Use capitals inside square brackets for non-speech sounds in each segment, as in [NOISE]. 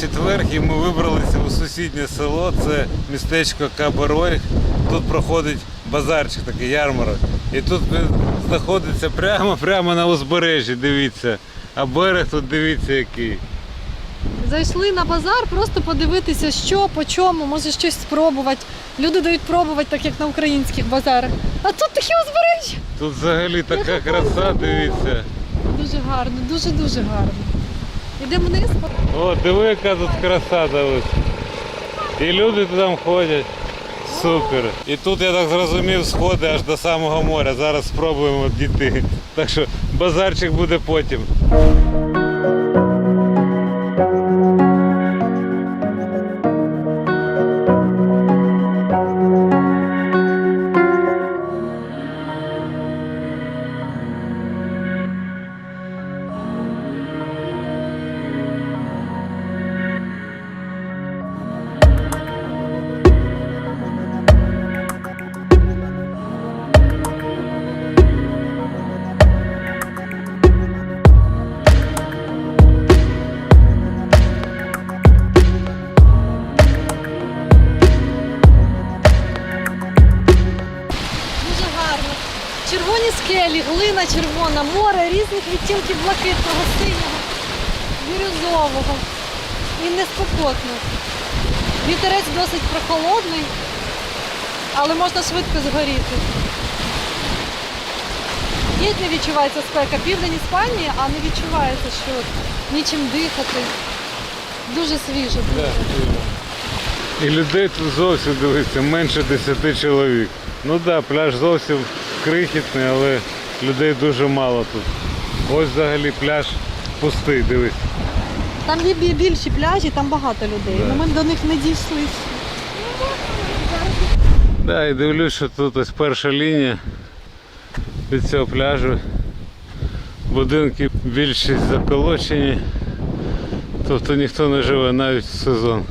четверг і ми вибралися у сусіднє село. Це містечко Кабарой. Тут проходить базарчик, такий ярмарок. І тут знаходиться прямо прямо на узбережжі. Дивіться. А берег тут дивіться який. Зайшли на базар, просто подивитися, що, по чому, може щось спробувати. Люди дають пробувати, так як на українських базарах. А тут такі узбережжя. Тут взагалі така краса, дивіться. Дуже гарно, дуже-дуже гарно. Йдемо вниз. О, диви, яка тут краса дивись. І люди там ходять. Супер. І тут я так зрозумів, сходи аж до самого моря. Зараз спробуємо дійти. Так що базарчик буде потім. І. Вітерець досить прохолодний, але можна швидко згоріти. Геть не відчувається спека. Південь Іспанії, а не відчувається, що нічим дихати. Дуже свіже. Дуже. І людей тут зовсім дивиться, менше 10 чоловік. Ну так, да, пляж зовсім крихітний, але людей дуже мало тут. Ось взагалі пляж пустий, дивись. Там є бі- більші пляжі, там багато людей. Але ми до них не дійшли. Да, і дивлюсь, що тут ось перша лінія від цього пляжу. Будинки більшість заколочені. Тобто ніхто не живе навіть в сезон.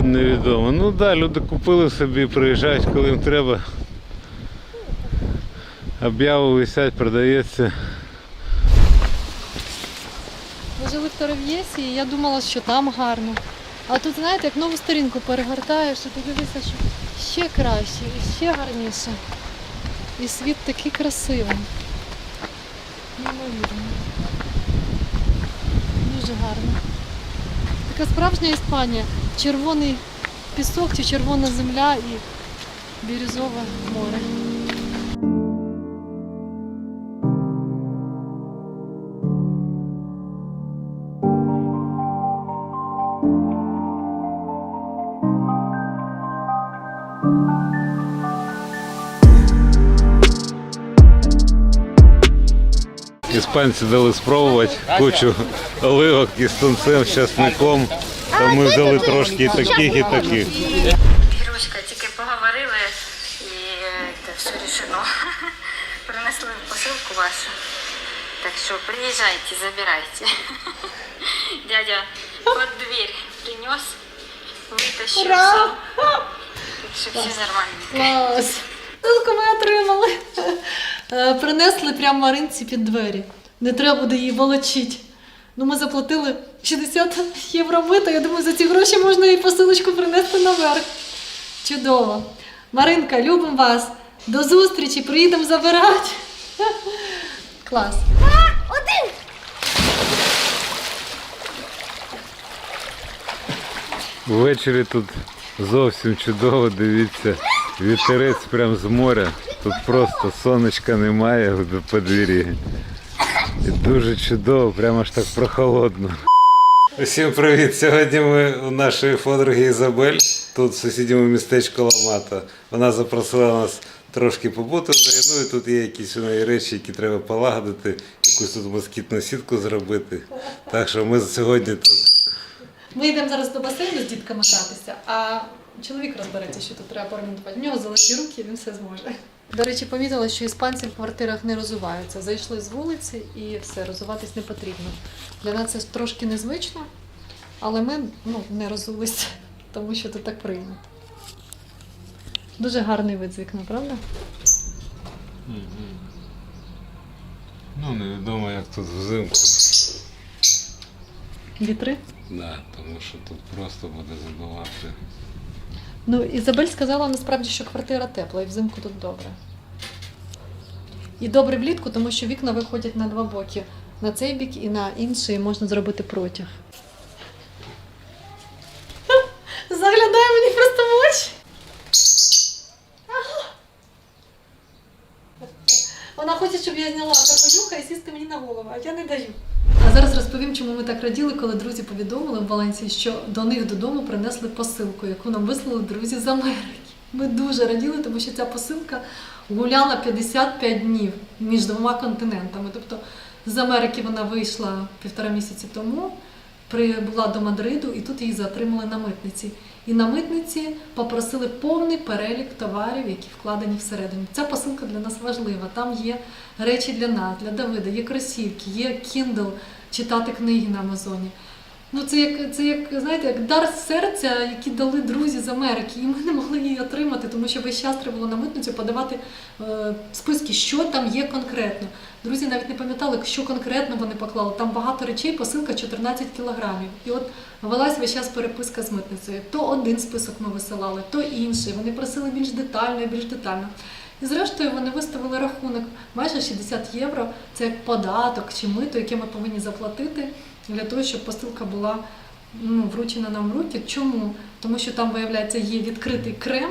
Невідомо. Ну так, да, люди купили собі, приїжджають, коли їм треба. Об'яви висять, продається. Торов'єсі, і я думала, що там гарно. А тут, знаєте, як нову сторінку перегортаєш, і ти дивишся, що ще краще, і ще гарніше. І світ такий красивий. Неймовірно. Дуже гарно. Така справжня Іспанія. Червоний пісок чи червона земля і бірюзове море. Іспанці дали спробувати кучу оливок із тунцем, з часником. То ми взяли трошки і таких, і таких. Ігрушка, тільки поговорили і це все рішено. [LAUGHS] Принесли посилку вашу. Так що приїжджайте, забирайте. [LAUGHS] Дядя под дверь принес, витащив сам. Так що все нормально. Клас! Ссылку ми отримали. Е, Принесли прямо Маринці під двері. Не треба буде її волочити. Ну, ми заплатили 60 євро мито. Я думаю, за ці гроші можна і посилочку принести наверх. Чудово. Маринка, любимо вас. До зустрічі, приїдемо забирати. [LAUGHS] Клас. Один. Ввечері тут зовсім чудово, дивіться. Вітерець прямо з моря. Тут просто сонечка немає в подвір'ї. І дуже чудово, прямо аж так прохолодно. Усім привіт! Сьогодні ми у нашої подруги Ізабель, тут в сусідньому містечку Ламата. Вона запросила нас трошки побути в неї. Ну і тут є якісь у неї речі, які треба полагодити, якусь тут москітну сітку зробити. Так що ми сьогодні тут. Ми йдемо зараз до басейну з дітками гратися, а чоловік розбереться, що тут треба поремонтувати. В нього золоті руки, він все зможе. До речі, помітила, що іспанці в квартирах не розуваються. Зайшли з вулиці і все, розуватись не потрібно. Для нас це трошки незвично, але ми ну, не розулися, [LAUGHS] тому що тут так прийнято. Дуже гарний вид з вікна, правда? Ну, невідомо, як тут взимку. вітри. Да, тому що тут просто буде задувати. Ну, Ізабель сказала насправді, що квартира тепла і взимку тут добре. І добре влітку, тому що вікна виходять на два боки. На цей бік і на інший можна зробити протяг. [LAUGHS] Заглядає мені просто в очі. Вона хоче, щоб я зняла капелюха і сісти мені на голову, а я не даю. Зараз розповім, чому ми так раділи, коли друзі повідомили в Валенції, що до них додому принесли посилку, яку нам вислали друзі з Америки. Ми дуже раділи, тому що ця посилка гуляла 55 днів між двома континентами. Тобто з Америки вона вийшла півтора місяці тому, прибула до Мадриду, і тут її затримали на митниці. І на митниці попросили повний перелік товарів, які вкладені всередину. Ця посилка для нас важлива. Там є речі для нас, для Давида, є кросівки, є Kindle, читати книги на Амазоні. Ну, це як, це як, знаєте, як дар серця, який дали друзі з Америки. І ми не могли її отримати, тому що весь час треба було на митницю подавати е, списки, що там є конкретно. Друзі навіть не пам'ятали, що конкретно вони поклали. Там багато речей, посилка 14 кілограмів. І от велась весь час переписка з митницею. То один список ми висилали, то інший. Вони просили більш детально більш детально. І зрештою вони виставили рахунок майже 60 євро. Це як податок чи мито, яке ми повинні заплатити для того, щоб посилка була ну, вручена нам в руки. Чому? Тому що там, виявляється, є відкритий крем.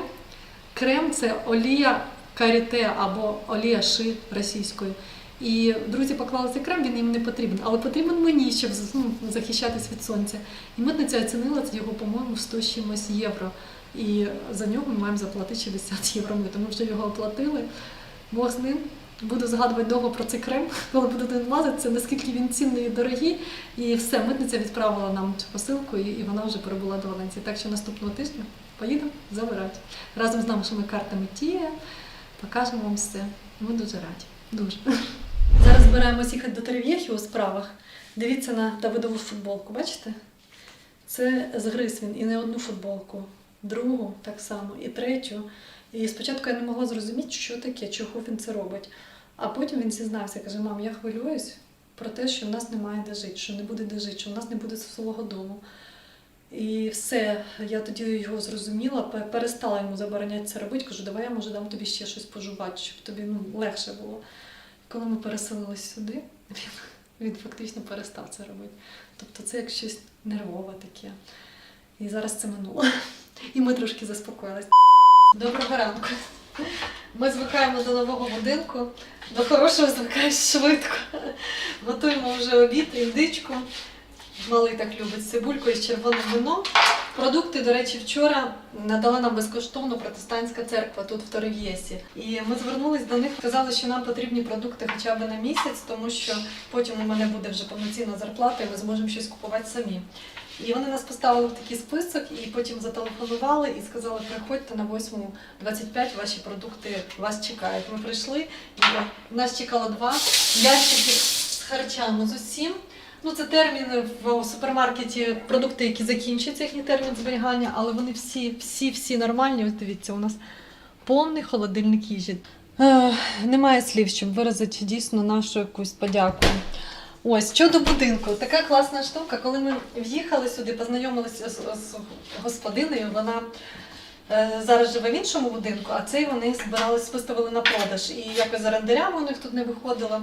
Крем це олія каріте або олія ши російською. І друзі поклали цей крем, він їм не потрібен, але потрібен мені, щоб ну, захищатись від сонця. І митниця оцінила його, по-моєму, в 100 чимось євро. І за нього ми маємо заплатити 60 євро. Ми тому що його оплатили. Бог з ним. Буду згадувати довго про цей крем, коли буду ним мазатися, наскільки він цінний і дорогий. І все, митниця відправила нам цю посилку, і вона вже перебула до Валенції. Так що наступного тижня поїдемо забирати. Разом з нашими картами Тія покажемо вам все. Ми дуже раді. Дуже. Зараз збираємось їхати до Терев'єхі у справах. Дивіться на Давидову футболку, бачите? Це згриз він і не одну футболку, другу так само, і третю. І спочатку я не могла зрозуміти, що таке, чого він це робить. А потім він зізнався, каже: мам, я хвилююсь про те, що в нас немає де жити, що не буде де жити, що в нас не буде свого дому. І все, я тоді його зрозуміла, перестала йому забороняти це робити. Кажу, давай я може дам тобі ще щось пожувати, щоб тобі ну, легше було. Коли ми переселились сюди, він, він фактично перестав це робити. Тобто це як щось нервове таке. І зараз це минуло. І ми трошки заспокоїлись. Доброго ранку. Ми звикаємо до нового будинку. До хорошого звикаєш швидко. Готуємо вже обід, індичку. Малий так любить цибульку із червоним вином. Продукти, до речі, вчора надала нам безкоштовно протестантська церква тут в Торев'єсі. І ми звернулись до них, сказали, що нам потрібні продукти хоча б на місяць, тому що потім у мене буде вже повноцінна зарплата, і ми зможемо щось купувати самі. І вони нас поставили в такий список, і потім зателефонували і сказали, приходьте на 8.25, ваші продукти вас чекають. Ми прийшли, і нас чекало два ящики з харчами з усім. Ну, це терміни в супермаркеті, продукти, які закінчуються, їхній термін зберігання, але вони всі, всі, всі нормальні. Ось дивіться, у нас повний холодильник їжі. Е, немає слів, щоб виразити дійсно нашу якусь подяку. Ось щодо будинку, така класна штука. Коли ми в'їхали сюди, познайомилися з, з господинею, вона е, зараз живе в іншому будинку, а цей вони збирались виставили на продаж. І якось орендарями у них тут не виходило.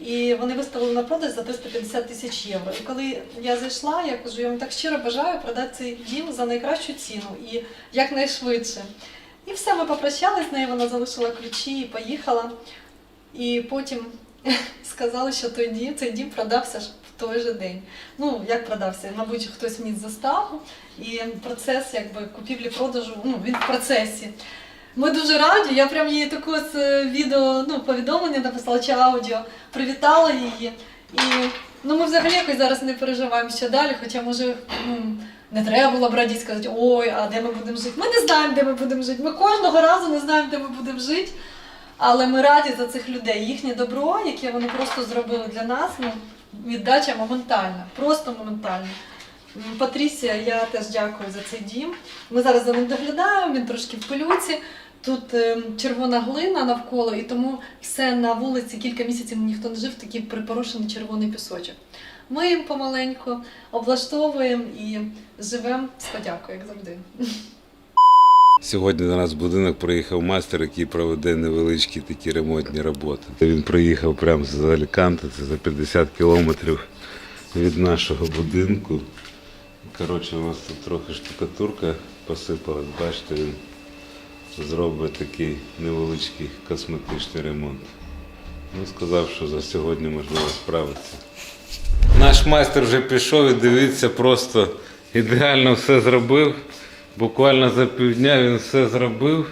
І вони виставили на продаж за 350 тисяч євро. І коли я зайшла, я кажу, я вам так щиро бажаю продати цей дім за найкращу ціну і якнайшвидше. І все, ми попрощалися з нею, вона залишила ключі і поїхала. І потім [LAUGHS] сказали, що той дім, цей дім продався ж в той же день. Ну, як продався? Мабуть, хтось вніс заставу, і процес якби купівлі-продажу, ну, він в процесі. Ми дуже раді. Я прям їй таку з е, відео, ну, повідомлення написала чи аудіо, привітала її. І ну, ми взагалі якось зараз не переживаємо що далі, хоча може. Ну, не треба було б радіти сказати, ой, а де ми будемо жити. Ми не знаємо, де ми будемо жити. Ми кожного разу не знаємо, де ми будемо жити. Але ми раді за цих людей. Їхнє добро, яке вони просто зробили для нас, ну, віддача моментальна, просто моментальна. Патрісія, я теж дякую за цей дім. Ми зараз за ним доглядаємо, він трошки в пилюці. Тут ем, червона глина навколо, і тому все на вулиці кілька місяців ніхто не жив, такий припорошений червоний пісочок. Ми їм помаленьку облаштовуємо і живемо з подякою, як завжди. Сьогодні до нас в будинок приїхав майстер, який проведе невеличкі такі ремонтні роботи. Він приїхав прямо з Аліканте, це за 50 кілометрів від нашого будинку. Коротше, у нас тут трохи штукатурка посипалась. Бачите, він зробить такий невеличкий косметичний ремонт. Ну, сказав, що за сьогодні можливо справиться. Наш майстер вже пішов і дивіться, просто ідеально все зробив. Буквально за півдня він все зробив,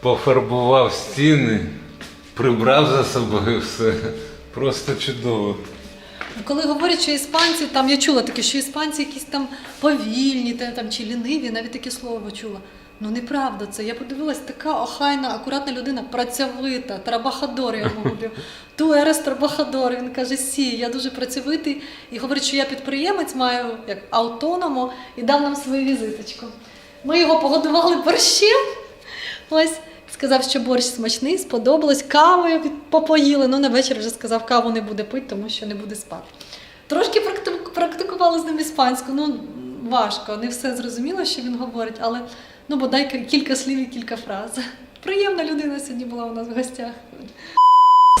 пофарбував стіни, прибрав за собою все. Просто чудово. Коли говорять, що іспанці, там я чула таке, що іспанці якісь там повільні, там чи ліниві, навіть таке слово чула. Ну неправда це. Я подивилась, така охайна, акуратна людина, працьовита, трабахадор, я йому говорю. [LAUGHS] Ту ерес трабахадор. Він каже, сі, я дуже працьовитий. І говорить, що я підприємець, маю як автономо, і дав нам свою візиточку. Ми його погодували борщем. Ось. Сказав, що борщ смачний, сподобалось. Кавою попоїли. Ну, на вечір вже сказав, каву не буде пити, тому що не буде спати. Трошки практи- практикували з ним іспанську. Ну, важко, не все зрозуміло, що він говорить, але ну, бодай кілька слів і кілька фраз. Приємна людина сьогодні була у нас в гостях.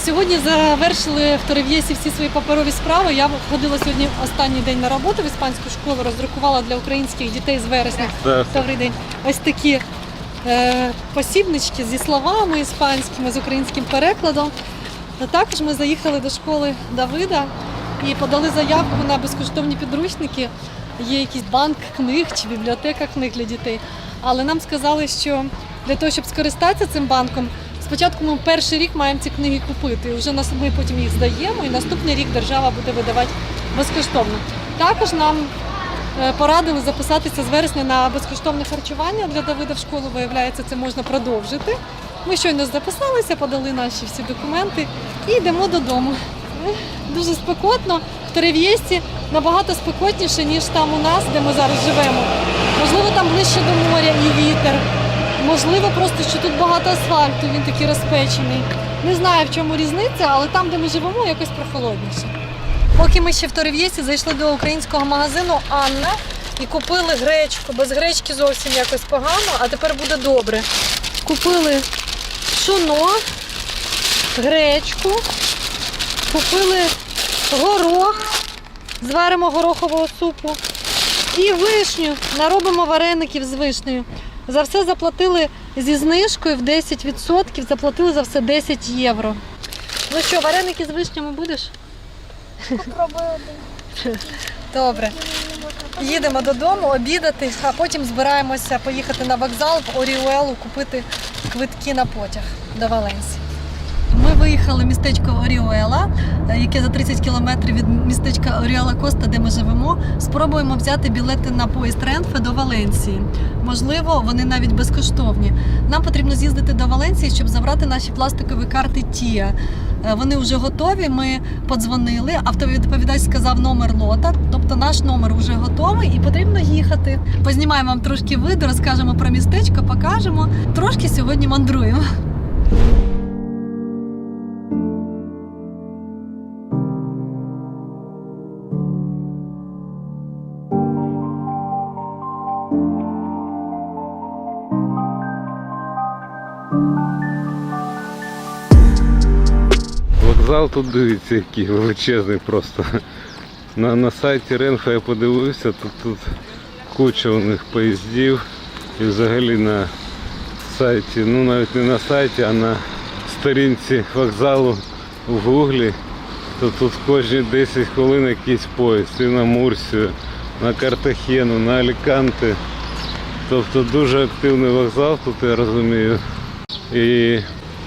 Сьогодні завершили в Торев'єсі всі свої паперові справи. Я ходила сьогодні останній день на роботу в іспанську школу, роздрукувала для українських дітей з вересня. Добрий день. Ось такі е, посібнички зі словами іспанськими, з українським перекладом. А також ми заїхали до школи Давида і подали заявку на безкоштовні підручники. Є якийсь банк книг чи бібліотека книг для дітей. Але нам сказали, що для того, щоб скористатися цим банком, спочатку ми перший рік маємо ці книги купити. Вже ми потім їх здаємо, і наступний рік держава буде видавати безкоштовно. Також нам Е, Порадили записатися з вересня на безкоштовне харчування для Давида в школу. Виявляється, це можна продовжити. Ми щойно записалися, подали наші всі документи і йдемо додому. Е, Дуже спекотно. В Терев'єсті набагато спекотніше, ніж там у нас, де ми зараз живемо. Можливо, там ближче до моря і вітер. Можливо, просто що тут багато асфальту, він такий розпечений. Не знаю, в чому різниця, але там, де ми живемо, якось прохолодніше. Поки ми ще в Торев'єсі зайшли до українського магазину Анна і купили гречку. Без гречки зовсім якось погано, а тепер буде добре. Купили пшоно, гречку, купили горох, зваримо горохового супу і вишню. Наробимо вареників з вишнею. За все заплатили зі знижкою в 10%, заплатили за все 10 євро. Ну що, вареники з вишнями будеш? Попробую один. Добре. Їдемо додому обідати, а потім збираємося поїхати на вокзал в Оріуелу купити квитки на потяг до Валенсії. Виїхали містечко Оріуела, е, яке за 30 кілометрів від містечка Оріуела Коста, де ми живемо. Спробуємо взяти білети на поїзд Ренфе до Валенсії. Можливо, вони навіть безкоштовні. Нам потрібно з'їздити до Валенсії, щоб забрати наші пластикові карти Тія. Е, Вони вже готові. Ми подзвонили. Автовідповідач сказав номер лота, тобто наш номер вже готовий і потрібно їхати. Познімаємо вам трошки види, розкажемо про містечко, покажемо. Трошки сьогодні мандруємо. Вокзал тут дивіться, який величезний просто. На, на сайті Ренфа я подивився, тут, тут куча у них поїздів. І взагалі на сайті, ну навіть не на сайті, а на сторінці вокзалу в Гуглі, то тут кожні 10 хвилин якийсь поїзд. І на Мурсію, на Картахену, на Аліканте. Тобто дуже активний вокзал тут, я розумію. І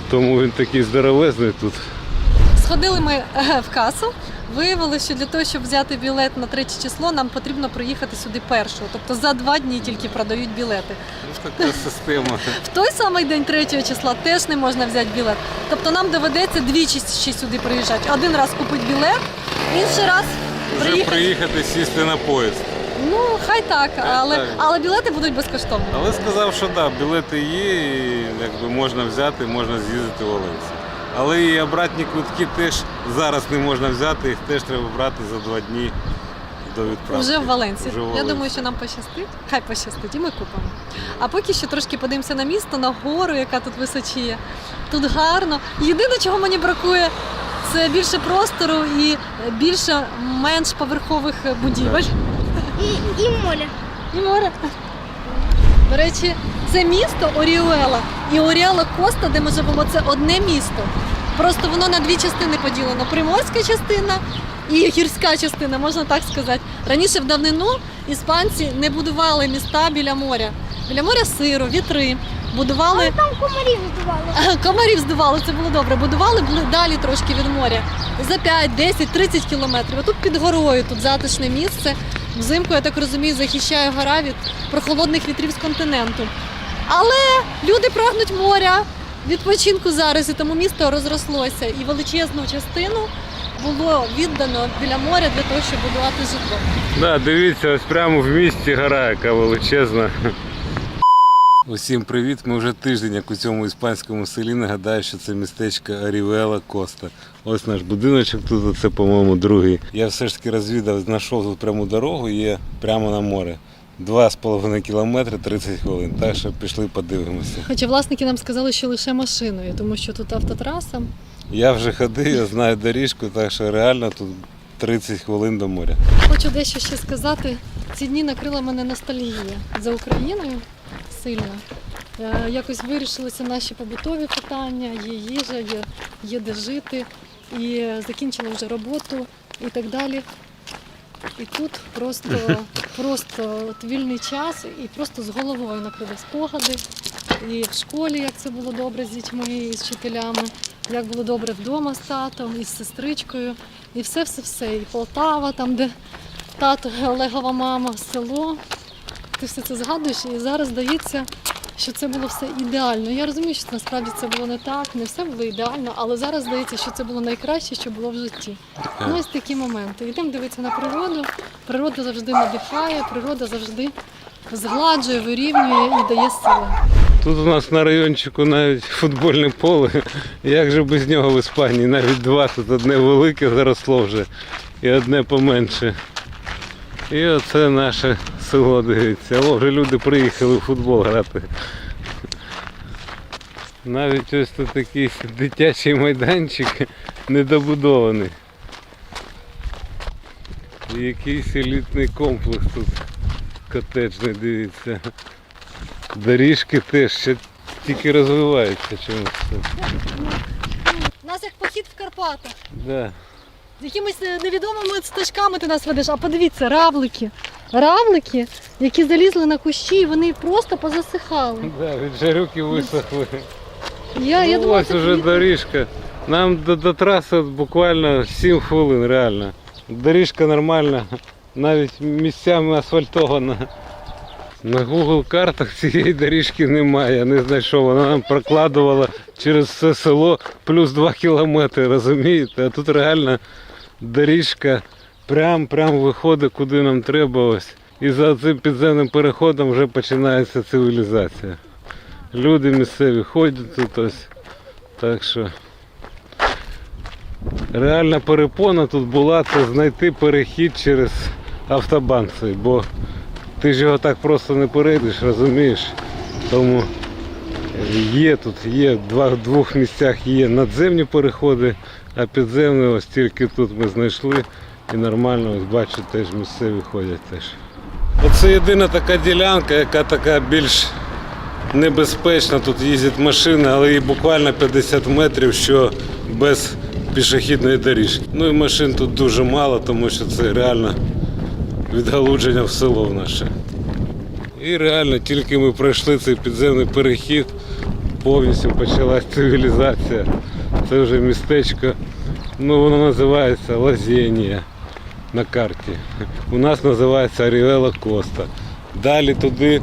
тому він такий здоровезний тут. Сходили ми е, в касу. Виявилося, що для того, щоб взяти білет на третє число, нам потрібно приїхати сюди першого. Тобто за два дні тільки продають білети. Ну, така система. В той самий день третього числа теж не можна взяти білет. Тобто нам доведеться двічі ще сюди приїжджати. Один раз купити білет, інший раз Вже приїхати. приїхати сісти на поїзд. Ну, хай так, але, так. але білети будуть безкоштовні. Але сказав, що так, да, білети є, і якби можна взяти, можна з'їздити в Оленці. Але і обратні квитки теж зараз не можна взяти, їх теж треба брати за два дні до відправки. Вже в Валенсії. Вже в Я думаю, що нам пощастить. Хай пощастить, і ми купимо. А поки що трошки подивимося на місто, на гору, яка тут височіє. Тут гарно. Єдине, чого мені бракує, це більше простору і більше менш поверхових будівель. І, і море. І море. До речі, це місто Оріуела і Оріела Коста, де ми живемо, це одне місто. Просто воно на дві частини поділено: приморська частина і гірська частина, можна так сказати. Раніше в давнину іспанці не будували міста біля моря. Біля моря сиро, вітри. Будували Там комарів здувало. комарів здували, це було добре. Будували далі трошки від моря за 5, 10, 30 кілометрів. А тут під горою, тут затишне місце. Взимку, я так розумію, захищає гора від прохолодних вітрів з континенту. Але люди прагнуть моря, відпочинку зараз, і тому місто розрослося. І величезну частину було віддано біля моря для того, щоб будувати житло. Да, дивіться, ось прямо в місті гора, яка величезна. Усім привіт! Ми вже тиждень, як у цьому іспанському селі. Нагадаю, що це містечко Арівела Коста. Ось наш будиночок тут, це, по-моєму, другий. Я все ж таки розвідав, знайшов тут пряму дорогу, є прямо на море. Два з половиною кілометри 30 хвилин. Так що пішли подивимося. Хоча власники нам сказали, що лише машиною, тому що тут автотраса. Я вже ходив, я знаю доріжку, так що реально тут 30 хвилин до моря. Хочу дещо ще сказати. Ці дні накрила мене ностальгія за Україною сильно. Е, Якось вирішилися наші побутові питання, є їжа, є, є де жити, і закінчила вже роботу і так далі. І тут просто, [LAUGHS] просто от вільний час і просто з головою накрили спогади. І в школі, як це було добре з дітьми і з вчителями, як було добре вдома з татом і з сестричкою, і все-все-все. І Полтава, там, де тато Олегова мама, село. Ти все це згадуєш, і зараз здається, що це було все ідеально. Я розумію, що насправді це було не так, не все було ідеально, але зараз здається, що це було найкраще, що було в житті. Ну, ось такі моменти. Йдемо дивитися на природу. Природа завжди надихає, природа завжди згладжує, вирівнює і дає сили. Тут у нас на райончику навіть футбольне поле. Як же без нього в Іспанії? Навіть два тут одне велике заросло вже і одне поменше. І оце наше село, дивіться. О, вже люди приїхали в футбол грати. Навіть ось тут такий дитячий майданчик недобудований. І якийсь елітний комплекс тут котеджний, дивіться. Доріжки теж ще тільки розвиваються чомусь. У нас як похід в Карпатах. Да. Якимись е, невідомими стежками ти нас ведеш. А подивіться, равлики. Равлики, які залізли на кущі, і вони просто позасихали. Да, від жарюки висохли. Я, я ну, думала, ось це уже доріжка. Нам до, до траси буквально 7 хвилин, реально. Доріжка нормальна, навіть місцями асфальтована. На Google картах цієї доріжки немає, я не знайшов. Вона нам прокладувала через все село плюс 2 кілометри, розумієте? А тут реально доріжка прям прям виходить, куди нам треба. Ось. І за цим підземним переходом вже починається цивілізація. Люди місцеві ходять тут ось. Так що реальна перепона тут була це знайти перехід через автобан цей, бо ти ж його так просто не перейдеш, розумієш? Тому є тут, є в двох місцях є надземні переходи, а підземні ось тільки тут ми знайшли і нормально, ось бачу, теж місцеві ходять теж. Оце єдина така ділянка, яка така більш небезпечна. Тут їздять машини, але їй буквально 50 метрів, що без пішохідної доріжки. Ну і машин тут дуже мало, тому що це реально відгалудження в село наше. І реально тільки ми пройшли цей підземний перехід, повністю почалась цивілізація. Це вже містечко, ну воно називається Лазєнія на карті. У нас називається Арівела Коста. Далі туди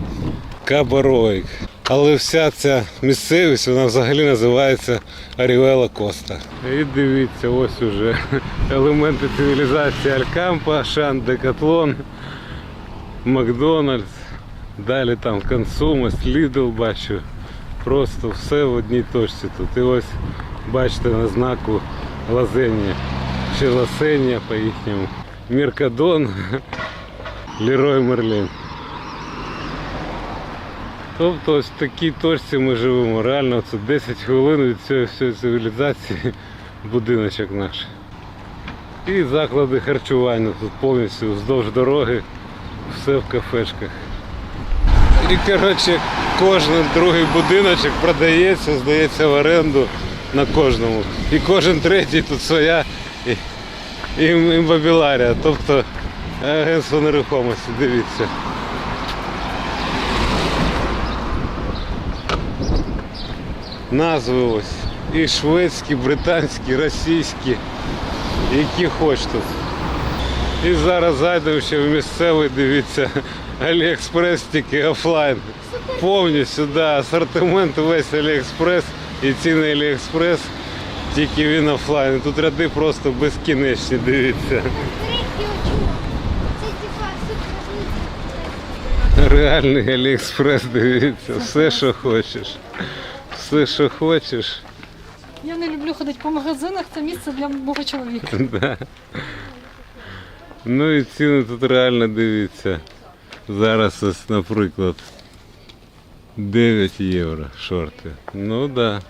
Кабароїк. Але вся ця місцевість вона взагалі називається Арівела Коста. І дивіться, ось уже елементи цивілізації Алькампа, Шан Декатлон, Макдональдс. Далі там Консумас, Лідл бачу. Просто все в одній точці тут. І ось бачите на знаку Лазенія. Чи Ласенія по їхньому. Міркадон, Лерой Мерлін. Тобто ось в такій точці ми живемо. Реально це 10 хвилин від цієї всієї цивілізації будиночок наш. І заклади харчування тут повністю вздовж дороги, все в кафешках. І коротше, кожен другий будиночок продається, здається в оренду на кожному. І кожен третій тут своя і- і- іммобіларія, тобто агентство нерухомості, дивіться. Назви ось. І шведські, британські, російські, які хоч тут. І зараз зайдемо ще в місцевий, дивіться, Аліекспрес тільки офлайн. Повністю, да, асортимент весь Аліекспрес і ціни Аліекспрес, тільки він офлайн. Тут ряди просто безкінечні, дивіться. Реальний Аліекспрес, дивіться, все, що хочеш. Все, що хочеш. Я не люблю ходити по магазинах, це місце для мого чоловіка. [LAUGHS] Да. Ну і ціни тут реально дивіться. Зараз ось, наприклад, 9 євро шорти. Ну так. Да.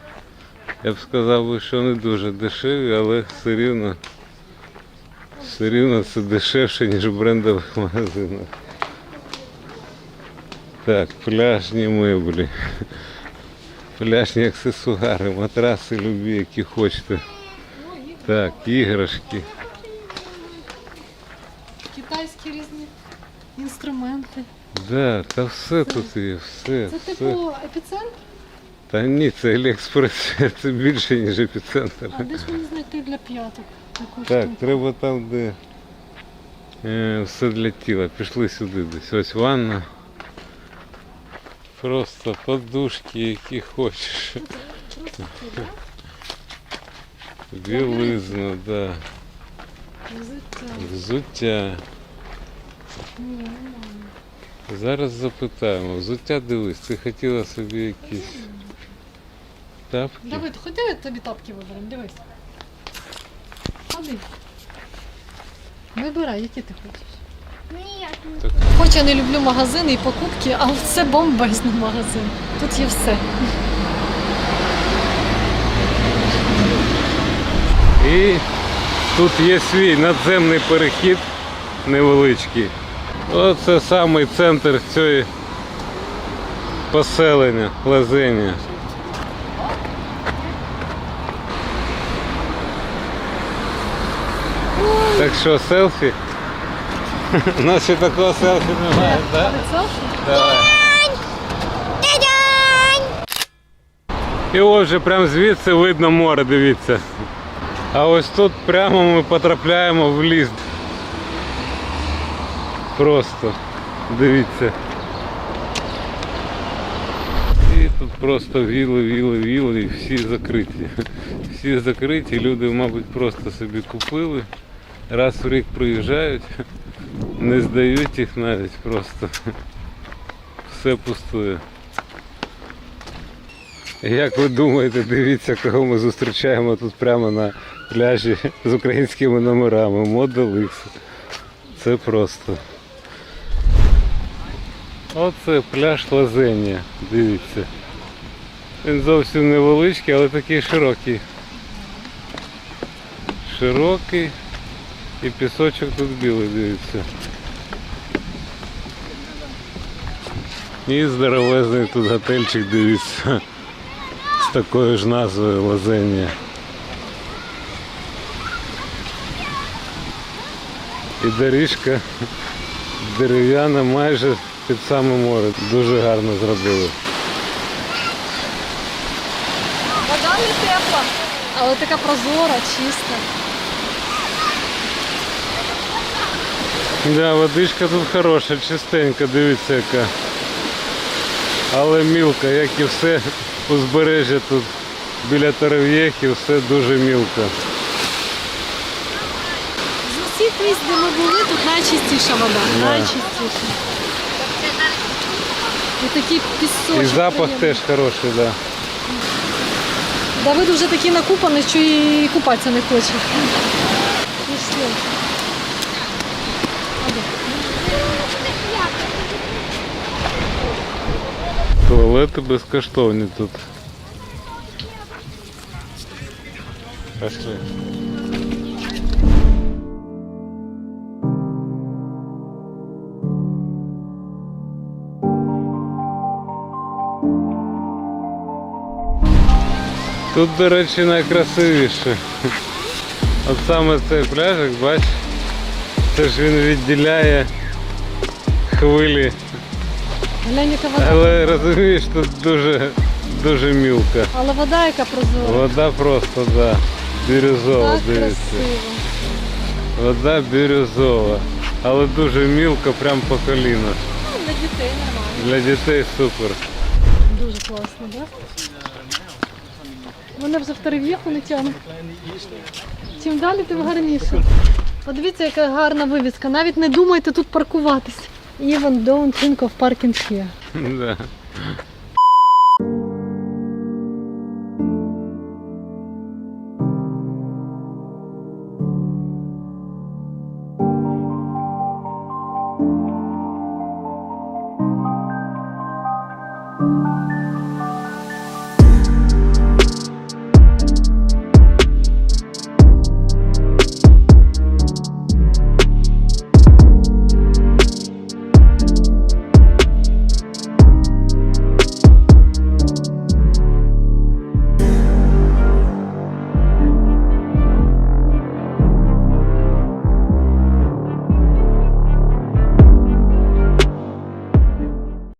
Я б сказав, що не дуже дешеві, але все рівно, все рівно це дешевше, ніж в брендових магазинах. Так, пляжні меблі. Пляжні аксесуари, матраси любі, які хочете. Так, іграшки. Китайські різні інструменти. Да, та все тут є, все. Це все. типу епіцентр? Та ні, це Аліекспрес, це [LAUGHS] більше, ніж епіцентр. А де ж мені знайти для п'яток? таку Так, штуку? треба там, де е, все для тіла. Пішли сюди десь. Ось ванна. Просто подушки, які хочеш. Білизна, да. Взуття. Взуття. Зараз запитаємо. Взуття дивись, ти хотіла собі якісь тапки? Давид, ходи я тобі тапки виберемо, дивись. Ходи. Вибирай, які ти хочеш. Ніяк не Так, Хоч я не люблю магазини і покупки, але це бомбезний магазин. Тут є все. І тут є свій надземний перехід невеличкий. Оце самий центр цієї поселення, Лазення. Так що селфі? У нас ще такого селфі немає, так? Давай. І ось вже прямо звідси видно море, дивіться. А ось тут прямо ми потрапляємо в ліс. Просто дивіться. І тут просто віли, віли, віли, і всі закриті. Всі закриті, люди, мабуть, просто собі купили. Раз в рік приїжджають, не здають їх навіть просто. Все пустує. Як ви думаєте, дивіться, кого ми зустрічаємо тут прямо на пляжі з українськими номерами. Model X. Це просто. Оце пляж Лазенія. Дивіться. Він зовсім невеличкий, але такий широкий. Широкий. І пісочок тут білий, дивіться. І здоровезний тут готельчик, дивіться. З такою ж назвою Лазенія. І доріжка дерев'яна майже під саме море. Дуже гарно зробили. Вода не тепла, але така прозора, чиста. Да, водичка тут хороша, чистенька, дивіться яка. Але мілка, як і все узбережжя тут біля Таров'єхи, все дуже мілко. З усіх місць, де ми були, тут найчистіша вода. Да. Найчистіша. І такий пісочок. І запах приємний. теж хороший, да. Давид вже такий накупаний, що і купатися не хоче. Пішли. Туалети безкоштовні тут. Пошли. Тут, до речі, найкрасивіше. От саме цей пляжик, бач, це ж він відділяє хвилі але розумієш, тут дуже, дуже мілка. Але вода яка прозора. Вода просто, да, бірюзова, так дивіться. Вода бірюзова, але дуже мілка, прям по коліно. Ну, для дітей нормально. Для дітей супер. Дуже класно, так? Да? Мене вже в терев'єху не тягне. Чим далі, тим гарніше. Подивіться, яка гарна вивіска. Навіть не думайте тут паркуватись. Even don't think of parking here. [LAUGHS]